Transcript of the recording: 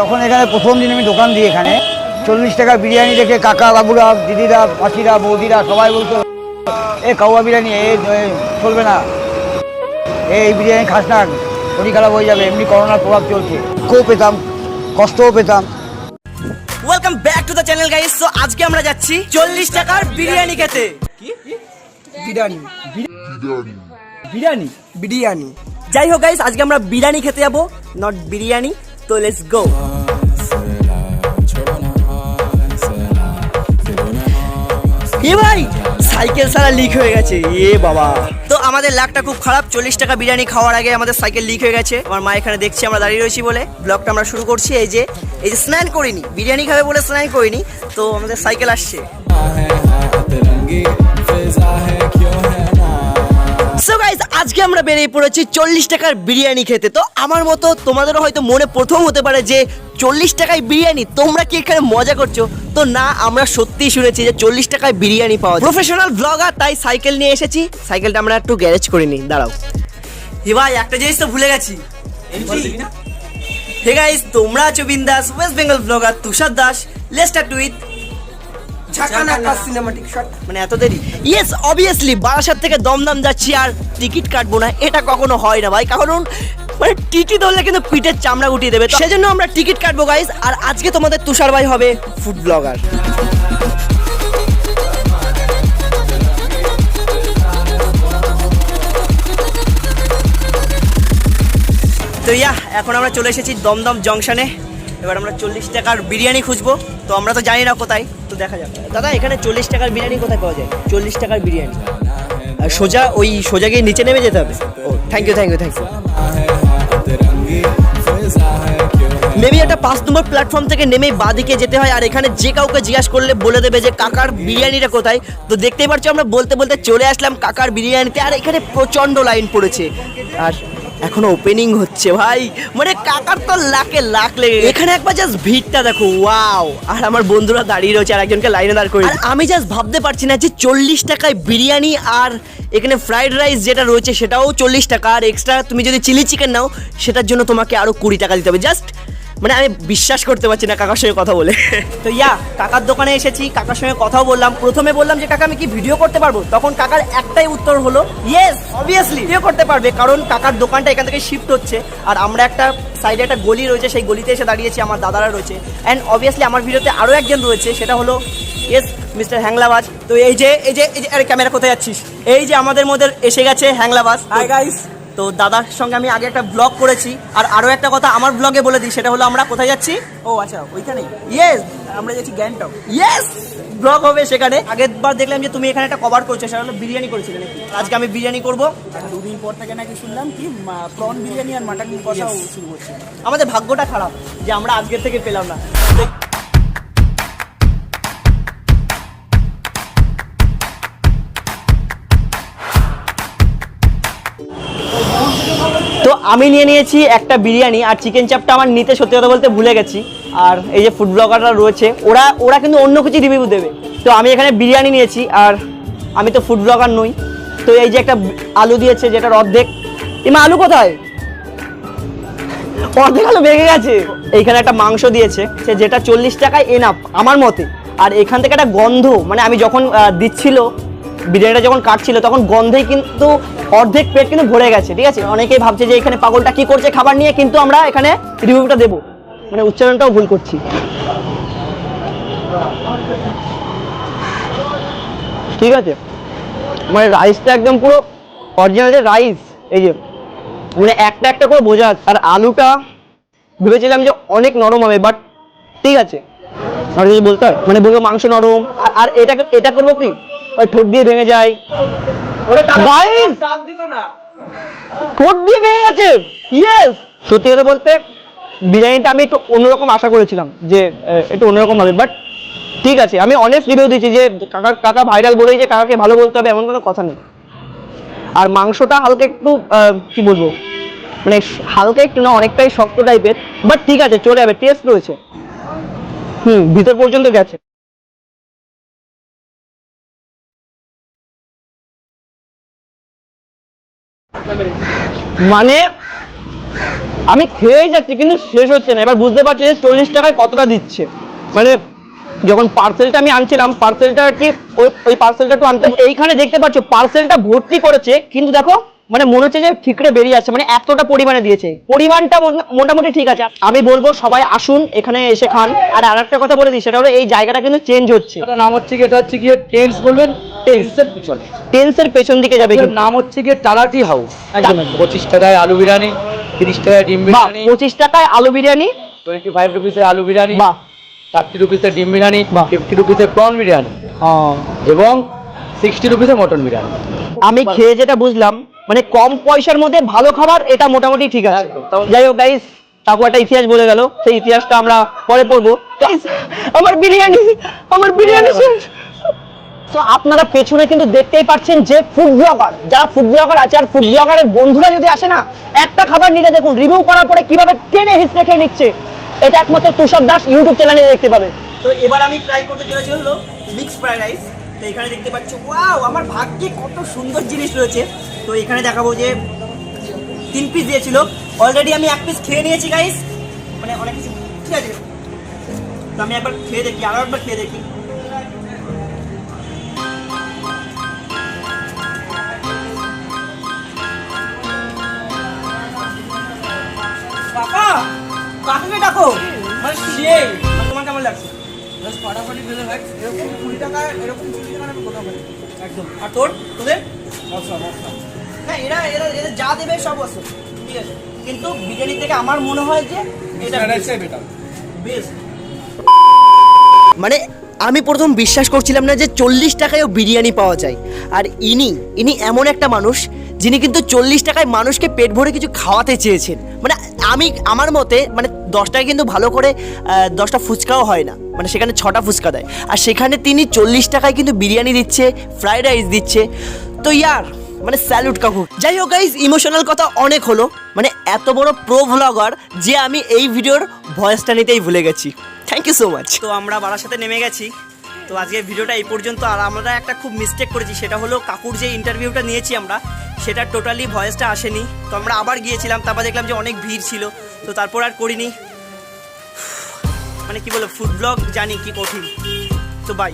তখন এখানে প্রথম দিন আমি দোকান দিই এখানে। চল্লিশ টাকা বিরিয়ানি দেখে কাকা বাবুরা দিদিরা মাসিরা বৌদিরা সবাই বলতো এ কাউয়া বিরিয়ানি এ চলবে না। এই বিরিয়ানি খাস না শরীর খারাপ হয়ে যাবে এমনি করোনার প্রভাব চলছে। কেউ পেতাম কষ্টও পেতাম। Welcome back to the channel guys তো আজকে আমরা যাচ্ছি চল্লিশ টাকার বিরিয়ানি খেতে। বিরিয়ানি। বিরিয়ানি। বিরিয়ানি। যাই হোক গাইস আজকে আমরা বিরিয়ানি খেতে যাব নট বিরিয়ানি। তো লেটস গো ভাই, সাইকেল সারা লিক হয়ে গেছে। এ বাবা। তো আমাদের লাকটা খুব খারাপ, চল্লিশ টাকা বিরিয়ানি খাওয়ার আগে আমাদের সাইকেল লিক হয়ে গেছে। আমার মা এখানে দেখছি, আমরা দাঁড়িয়ে রয়েছি বলে। ব্লগটা আমরা শুরু করছি, এই যে এই যে স্নান করিনি। বিরিয়ানি খাবে বলে স্নান করিনি, তো আমাদের সাইকেল আসছে। সো গাইস আজকে আমরা বেরিয়ে পড়েছি চল্লিশ টাকার বিরিয়ানি খেতে। তো আমার মতো তোমাদেরও হয়তো মনে প্রথম হতে পারে যে চল্লিশ টাকায় বিরিয়ানি তোমরা কি এখানে মজা করছ? তো না আমরা সত্যি শুনেছি যে চল্লিশ টাকায় বিরিয়ানি পাওয়া যায়। প্রফেশনাল ব্লগার তাই সাইকেল নিয়ে এসেছি। সাইকেলটা আমরা একটু গ্যারেজ করে নিই দাঁড়াও। হে ভাই একটা জিনিস তো ভুলে গেছি। হে গাইস তোমরা আছো বিন্দাস ওয়েস্ট বেঙ্গল ব্লগার তুষার দাস। লেস্টার টুইথ ঝাঁকানাকা সিনেমাটিক শট মানে এত দেরি। ইয়েস অবভিয়াসলি বারাসাত থেকে দমদম যাচ্ছি আর টিকিট কাটবো না। এটা কখনো হয় না ভাই। কারণ মানে টিটি ধরলে কিন্তু পিঠের চামড়া গুটিয়ে দেবে। সেজন্য আমরা টিকিট কাটবো গাইস আর আজকে তোমাদের তুষার ভাই হবে ফুড ব্লগার তো ইয়া এখন আমরা চলে এসেছি দমদম জংশনে। এবার আমরা চল্লিশ টাকার বিরিয়ানি খুঁজবো। তো আমরা তো জানি না কোথায়, তো দেখা যাক। দাদা, এখানে চল্লিশ টাকার বিরিয়ানি কোথায় পাওয়া যায়? চল্লিশ টাকার বিরিয়ানি। সোজা ওই সোজা গিয়ে নিচে নেমে যেতে হবে। ও thank you thank you thank you maybe একটা পাঁচ নম্বর প্ল্যাটফর্ম থেকে নেমে বাদিকে যেতে হয়, আর এখানে যে কাউকে জিজ্ঞাসা করলে বলে দেবে যে, কাকার বিরিয়ানিটা কোথায়? তো দেখতেই পাচ্ছ, আমরা বলতে বলতে চলে আসলাম কাকার বিরিয়ানিতে, আর এখানে প্রচণ্ড লাইন পড়েছে। আর এখনও ওপেনিং হচ্ছে ভাই। মানে কাকার তো লাখে লাখ লেগে এখানে একবার জাস্ট ভিড়টা দেখো ওয়াও আর আমার বন্ধুরা দাঁড়িয়ে রয়েছে, আর একজনকে লাইনে দাঁড় করে আমি জাস্ট ভাবতে পারছি না যে চল্লিশ টাকায় বিরিয়ানি আর এখানে ফ্রাইড রাইস যেটা রয়েছে, সেটাও চল্লিশ টাকা। আর এক্সট্রা তুমি যদি চিলি চিকেন নাও, সেটার জন্য তোমাকে আরও কুড়ি টাকা দিতে হবে। জাস্ট মানে আমি বিশ্বাস করতে পারছি না কাকার সঙ্গে কথা বলে। তো ইয়া কাকার দোকানে এসেছি কাকার সঙ্গে কথাও বললাম। প্রথমে বললাম যে কাকা আমি কি ভিডিও করতে পারব? তখন কাকার একটাই উত্তর হলো ইয়েস অবভিয়াসলি ভিডিও করতে পারবে। কারণ কাকার দোকানটা এখান থেকে শিফট হচ্ছে। আর আমরা একটা সাইডে একটা গলি রয়েছে সেই গলিতে এসে দাঁড়িয়েছি আমার দাদারা রয়েছে। অ্যান্ড অবভিয়াসলি আমার ভিডিওতে আরও একজন রয়েছে সেটা হলো ইয়েস মিস্টার হ্যাংলাবাজ তো এই যে এই যে এই যে আরে ক্যামেরা কোথায় যাচ্ছিস? এই যে আমাদের মধ্যে এসে গেছে হ্যাংলাবাজ হাই গাইস তো দাদার সঙ্গে আমি আগে একটা ব্লগ করেছি। আর আরও একটা কথা আমার ব্লগে বলে দিই সেটা হলো আমরা কোথায় যাচ্ছি? ও আচ্ছা ওইখানে ইয়েস আমরা যাচ্ছি গ্যাংটক। ইয়েস ব্লগ হবে সেখানে। আগের বার দেখলাম যে তুমি এখানে একটা কভার করছ সেটা হলো বিরিয়ানি করেছিলে নাকি? আজকে আমি বিরিয়ানি করব। দুদিন পর থেকে নাকি শুনলাম কি প্রন বিরিয়ানি আর মাটন কষাও শুরু করছে আমাদের ভাগ্যটা খারাপ যে আমরা আজকের থেকে পেলাম না। আমি নিয়ে নিয়েছি একটা বিরিয়ানি আর চিকেন চাপটা আমার নিতে সত্যি কথা বলতে ভুলে গেছি। আর এই যে ফুড ব্লগাররা রয়েছে, ওরা ওরা কিন্তু অন্য কিছু রিভিউ দেবে। তো আমি এখানে বিরিয়ানি নিয়েছি আর আমি তো ফুড ব্লগার নই। তো এই যে একটা আলু দিয়েছে যেটার অর্ধেক। এমা, আলু কোথায়? অর্ধেক আলু ভেঙে গেছে। এইখানে একটা মাংস দিয়েছে, সে যেটা চল্লিশ টাকায় এনাফ আমার মতে। আর এখান থেকে একটা গন্ধ মানে আমি যখন দিচ্ছিল বিরিয়ানিটা যখন কাটছিল, তখন গন্ধেই কিন্তু অর্ধেক পেট কিন্তু ভরে গেছে, ঠিক আছে? অনেকেই ভাবছে যে এখানে পাগলটা কি করছে খাবার নিয়ে, কিন্তু আমরা এখানে রিভিউটা দেবো। মানে উচ্চারণটাও ভুল করছি। ঠিক আছে? মানে রাইসটা একদম পুরো অরিজিনাল যে রাইস এই যে মানে একটা একটা করে বোঝা যাচ্ছে। আর আলুটা ভেবেছিলাম যে অনেক নরম হবে বাট ঠিক আছে। আর কিছু বলতে হয় মানে বলব মাংস নরম। আর এটা এটা করব কি? ওই ঠোঁট দিয়ে ভেঙে যায়! ঠোঁট দিয়ে ভেঙে গেছে। ইয়েস সত্যি কথা বলতে বিরিয়ানিটা আমি একটু অন্যরকম আশা করেছিলাম যে একটু অন্যরকম হবে। বাট ঠিক আছে আমি অনেক রিভিউ দিয়েছি যে কাকা কাকা ভাইরাল বলেই যে কাকাকে ভালো বলতে হবে এমন কোনো কথা নেই। আর মাংসটা হালকা একটু কি বলব? মানে হালকা একটু না অনেকটাই শক্ত টাইপের বাট ঠিক আছে চলে যাবে টেস্ট রয়েছে। হুম ভিতর পর্যন্ত গেছে। মানে আমি খেয়েই যাচ্ছি, কিন্তু শেষ হচ্ছে না। এবার বুঝতে পারছি যে চল্লিশ টাকায় কতটা দিচ্ছে। মানে যখন পার্সেলটা আমি আনছিলাম পার্সেলটা কি, ওই- পার্সেলটা তো আনতে এইখানে দেখতে পাচ্ছ পার্সেলটা ভর্তি করেছে, কিন্তু দেখো মানে মনে হচ্ছে যে ঠিকরে বেরিয়ে যাচ্ছে মানে এতটা পরিমাণে দিয়েছে। পরিমাণটা মোটামুটি ঠিক আছে। আমি বলব, সবাই আসুন, এখানে এসে খান। আর আরেকটা কথা বলে দিই, সেটা হলো এই জায়গাটা কিন্তু চেঞ্জ হচ্ছে। নাম হচ্ছে কি, এটা হচ্ছে গিয়ে টেন্স বলবেন? টেন্সের পিছনে। টেন্সের পেছন দিকে যাবে কিন্তু। নাম হচ্ছে গিয়ে টালাটি হাউস। একদম। পঁচিশ টাকায় আলু বিরিয়ানি তিরিশ টাকায় ডিম বিরিয়ানি পঁচিশ টাকায় আলু বিরিয়ানি। টোয়েন্টি ফাইভ রুপিসের আলু বিরিয়ানি বাহ। থার্টি রুপিসের ডিম বিরিয়ানি। ফিফটি রুপিসের প্রন বিরিয়ানি এবং সিক্সটি রুপিসের মটন বিরিয়ানি। আমি খেয়ে যেটা বুঝলাম মানে কম পয়সার মধ্যে ভালো খাবার এটা মোটামুটি ঠিক আছে। যাই হোক গাইস কাকু একটা ইতিহাস বলে গেল। সেই ইতিহাসটা আমরা পরে পড়ব। আমার বিরিয়ানি আমার বিরিয়ানি শেষ। তো আপনারা পেছনে কিন্তু দেখতেই পাচ্ছেন যে ফুড ব্লগার যারা ফুড ব্লগার আছে আর ফুড ব্লগারের বন্ধুরা যদি আসে না, একটা খাবার নিতে দেখুন রিভিউ করার পরে কীভাবে টেনে হিসড়ে খেয়ে নিচ্ছে, এটা একমাত্র তুষার দাস ইউটিউব চ্যানেলে দেখতে পাবে। তো এবার আমি ট্রাই করতে চলেছি হলো মিক্স ফ্রাইড রাইস তো এখানে দেখতে পাচ্ছ ওয়াও আমার ভাগ্যে কত সুন্দর জিনিস রয়েছে। তো এখানে দেখাবো যে তিন পিস দিয়েছিল। অলরেডি আমি এক পিস খেয়ে নিয়েছি গাইস মানে অনেক কিছু ঠিক আছে। তো আমি একবার খেয়ে দেখি আরও একবার খেয়ে দেখি। কাকা কাকাকে ডাকো। মানে সেই তোমার কেমন লাগছে? ফাটাফাটি দিলে ভাই এরকম কুড়ি টাকা এরকম কুড়ি টাকা আমি কোথাও পাই একদম। আর তোর তোদের? মশলা মশলা হ্যাঁ এরা এরা এরা যা দেবে সব আছে। ঠিক আছে। কিন্তু বিরিয়ানি থেকে আমার মনে হয় যে এটা বেস্ট মানে আমি প্রথম বিশ্বাস করছিলাম না যে চল্লিশ টাকায়ও বিরিয়ানি পাওয়া যায়। আর ইনি ইনি এমন একটা মানুষ যিনি কিন্তু চল্লিশ টাকায় মানুষকে পেট ভরে কিছু খাওয়াতে চেয়েছেন। মানে আমি আমার মতে মানে দশটায় কিন্তু ভালো করে দশটা ফুচকাও হয় না। মানে সেখানে ছটা ফুচকা দেয়। আর সেখানে তিনি চল্লিশ টাকায় কিন্তু বিরিয়ানি দিচ্ছে, ফ্রাইড রাইস দিচ্ছে। তো ইয়ার মানে স্যালুট কাকু। যাই হোক গাইজ ইমোশনাল কথা অনেক হলো। মানে এত বড় প্রো ভ্লগার যে আমি এই ভিডিওর ভয়েসটা নিতেই ভুলে গেছি। থ্যাংক ইউ সো মাচ তো আমরা বাড়ার সাথে নেমে গেছি। তো আজকে ভিডিওটা এই পর্যন্ত। আর আমরা একটা খুব মিস্টেক করেছি, সেটা হলো কাকুর যে ইন্টারভিউটা নিয়েছি আমরা সেটা টোটালি ভয়েসটা আসেনি। তো আমরা আবার গিয়েছিলাম, তারপর দেখলাম যে অনেক ভিড় ছিল। তো তারপর আর করিনি। মানে কি বলব ফুড ব্লগ জানি কি কঠিন। তো বাই